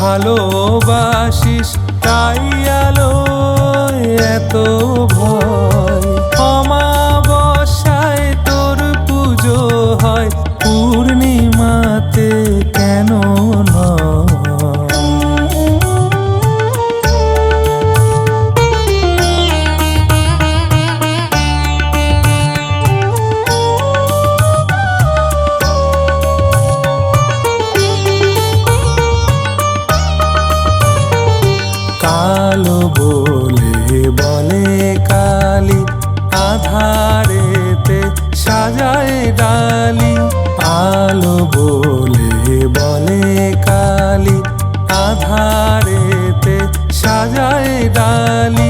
ভালোবাসিস তাই আলো এত বলে কালি আধারেতে সাজায় ডালি। আলো বলে বলে কালি আধারেতে সাজায় ডালি।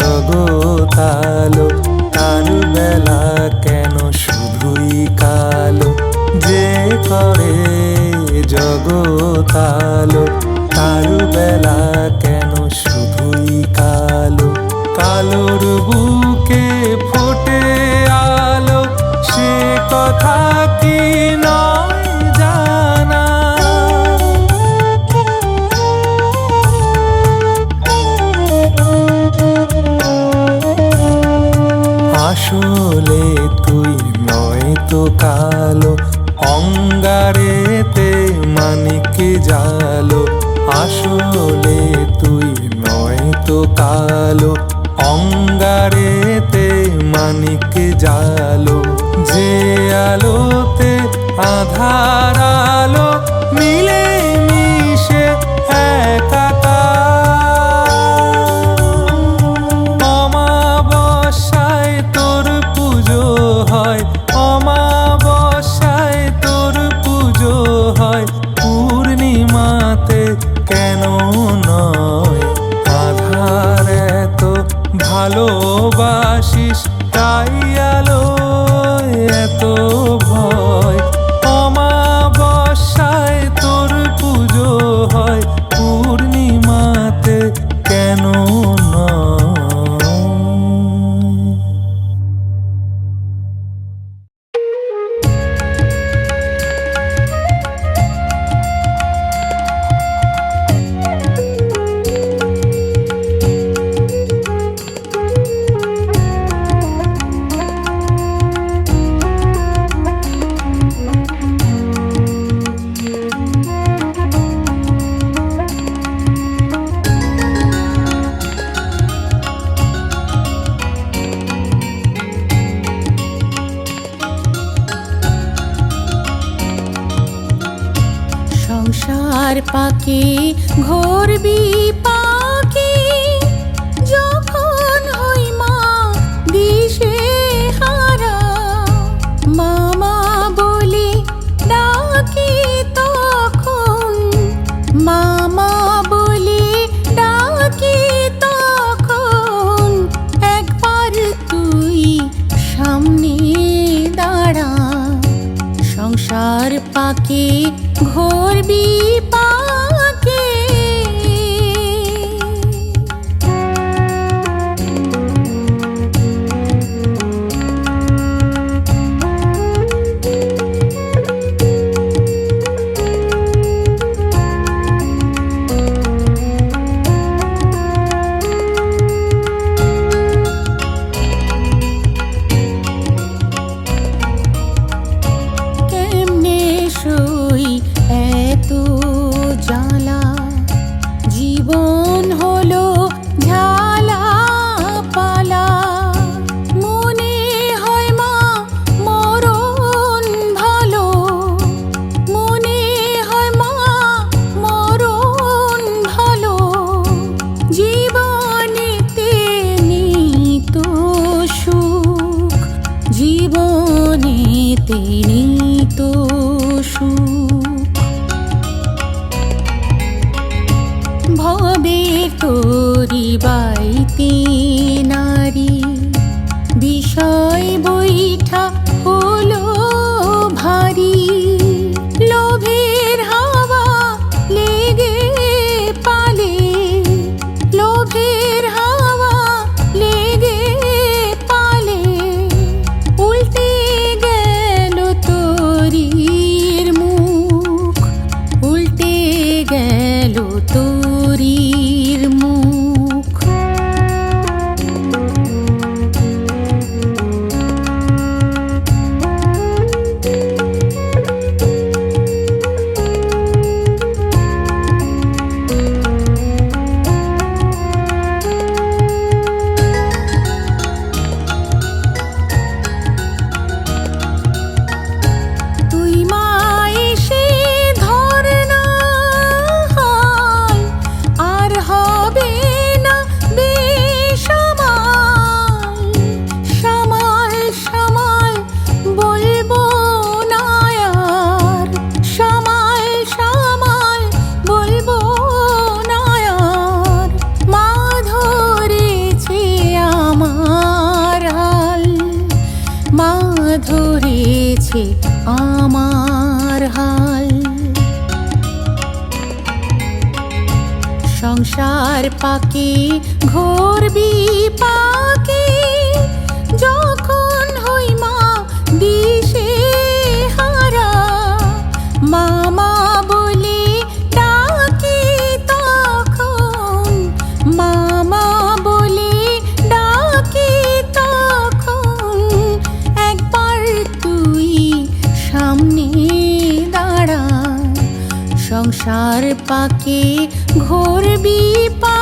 জগতালো তার বেলা কেন শুধুই কালো? যে করে জগতালো তার বেলা কেন শুধুই কালো? কালোর বুকে তো কালো, অঙ্গারেতে মানিক জালো, আসলে তুই নয় তো কালো, অঙ্গারেতে মানিক জালো, যে আলোতে আধার ভালোবাসিস তাই আলো এত ভয়। সংসার পাকে ঘোর বিপাকে যখন হই মা দিশে হারা, মামা বলে ডাকি তখন, মামা বলে ডাকি তখন, একবার তুই সামনে দাঁড়া, সংসার পাখি ঘোর বিপাকে জীবনেতে নিত সুখ। ভবে তোরি বাইতে নারী বিষয় বৈঠা সংসার পাকে ঘোর বিপাকে সংসার পাকে ঘোর বিপা